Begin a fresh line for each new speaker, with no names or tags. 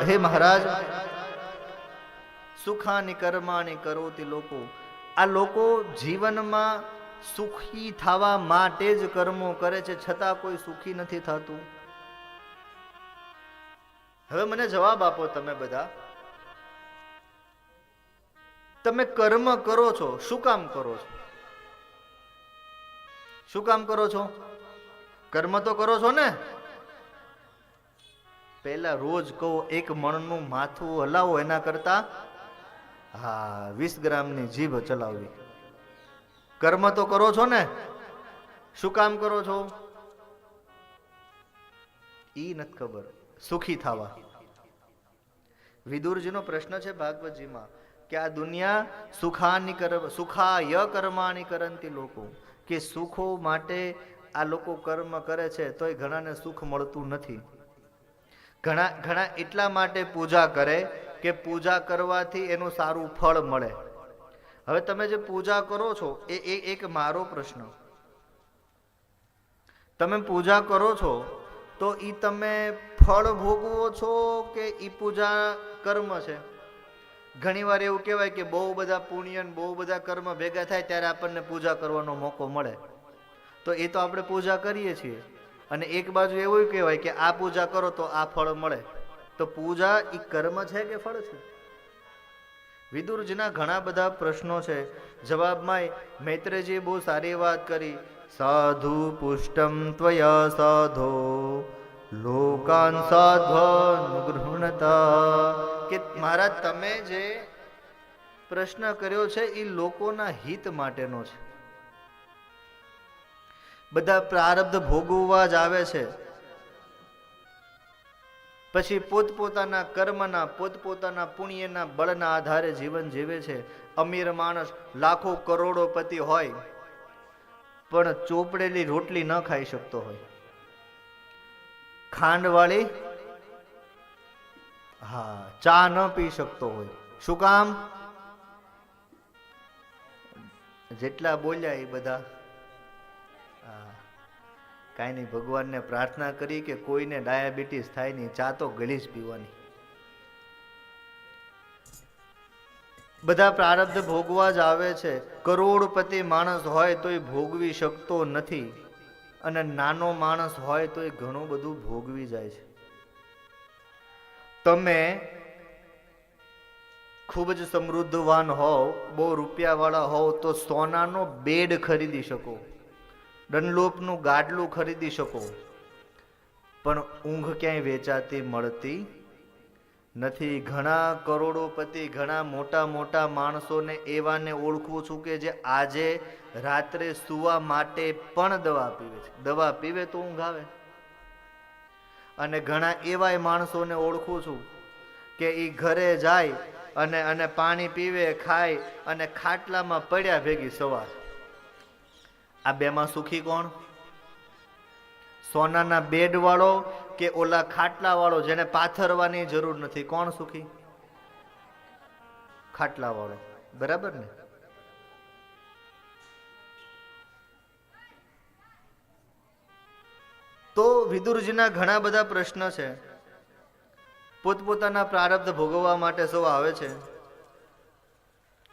હે મહારાજ, સુખાની કર્માની કરોતી લોકો, આ લોકો જીવનમાં સુખી થવા માટે જ કર્મો કરે છે, છતાં કોઈ સુખી નથી થતું. હવે મને જવાબ આપો તમે બધા. તમે કર્મ કરો છો, શું કામ કરો છો? શું કામ કરો છો? કર્મ તો કરો છો ને? પહેલા રોજ કહો, એક મણનું માથું હલાવો, એના કરતા હા, વીસ ગ્રામની જીભ ચલાવવી. કર્મ તો કરો છો ને? શું કામ કરો છો? ઈ નથી ખબર. સુખી થવા. વિદુરજીનો પ્રશ્ન છે ભાગવતજીમાં કે આ દુનિયા સુખાની કર, સુખાય કર્માની કરંતી લોકો. કે સુખો માટે આ લોકો કર્મ કરે છે, તોય ઘણાને સુખ મળતું નથી. ઘણા ઘણા એટલા માટે પૂજા કરે કે પૂજા કરવાથી એનું સારું ફળ મળે. હવે તમે જે પૂજા કરો છો, એ એક મારો પ્રશ્ન. તમે પૂજા કરો છો, તો એ તમે ફળ ભોગવો છો કે એ પૂજા કર્મ છે? ઘણી વાર એવું કહેવાય કે બહુ બધા પુણ્ય બહુ બધા કર્મ ભેગા થાય ત્યારે આપણને પૂજા કરવાનો મોકો મળે. તો એ તો આપણે પૂજા કરીએ છીએ. અને એક બાજુ એવું કહેવાય કે આ પૂજા કરો તો આ ફળ મળે. તો પૂજા એ કર્મ છે કે ફળ છે? વિદુરજીના ઘણા બધા પ્રશ્નો છે. જવાબમાં મૈત્રેજીએ બહુ સારી વાત કરી. સાધુ પુષ્ટમ ત્વયા સાધો, લોકાન સાધ્વન ગૃહણતા. કે મહારાજ તમે જે પ્રશ્ન કર્યો છે એ લોકોના હિત માટેનો છે. બધા પ્રારબ્ધ ભોગવવા જ આવે છે. પછી પોતપોતાના કર્મના, પોતપોતાના પુણ્યના બળના આધારે જીવન જીવે છે. અમીર માણસ લાખો કરોડોપતિ હોય, પણ ચોપડેલી રોટલી ન ખાઈ શકતો હોય. ખાંડવાળી, હા, ચા ન પી શકતો હોય. શું કામ? જેટલા બોલ્યા એ બધા કાંઈ નહીં ભગવાનને પ્રાર્થના કરી કે કોઈને ડાયાબિટીસ થાય નહીં, ચા તો ગળી જ પીવાની. બધા પ્રારબ્ધ ભોગવા જ આવે છે. કરોડપતિ માણસ હોય તો એ ભોગવી શકતો નથી અને નાનો માણસ હોય તો એ ઘણું બધું ભોગવી જાય છે. તમે ખૂબ જ સમૃદ્ધવાન હોવ, બહુ રૂપિયાવાળા હોવ, તો સોનાનો બેડ ખરીદી શકો. ડનલોપનું ગાડલું ખરીદી શકો. પણ ઊંઘ ક્યાંય વેચાતી મળતી નથી. ઘણા કરોડોપતિ, ઘણા મોટા મોટા માણસોને એવાને ઓળખું છું કે જે આજે રાત્રે સુવા માટે પણ દવા પીવે છે. દવા પીવે તો ઊંઘ આવે. અને ઘણા એવાય માણસોને ઓળખું છું કે એ ઘરે જાય અને અને પાણી પીવે, ખાય અને ખાટલામાં પડ્યા ભેગી સવાર. આ બેમાં સુખી કોણ? સોનાના બેડ વાળો કે ઓલા ખાટલા વાળો જેને પાથરવાની જરૂર નથી? કોણ સુખી? ખાટલા વાળો બરાબર ને? તો વિદુરજીના ઘણા બધા પ્રશ્ન છે. પોતપોતાના પ્રારબ્ધ ભોગવવા માટે સૌ આવે છે?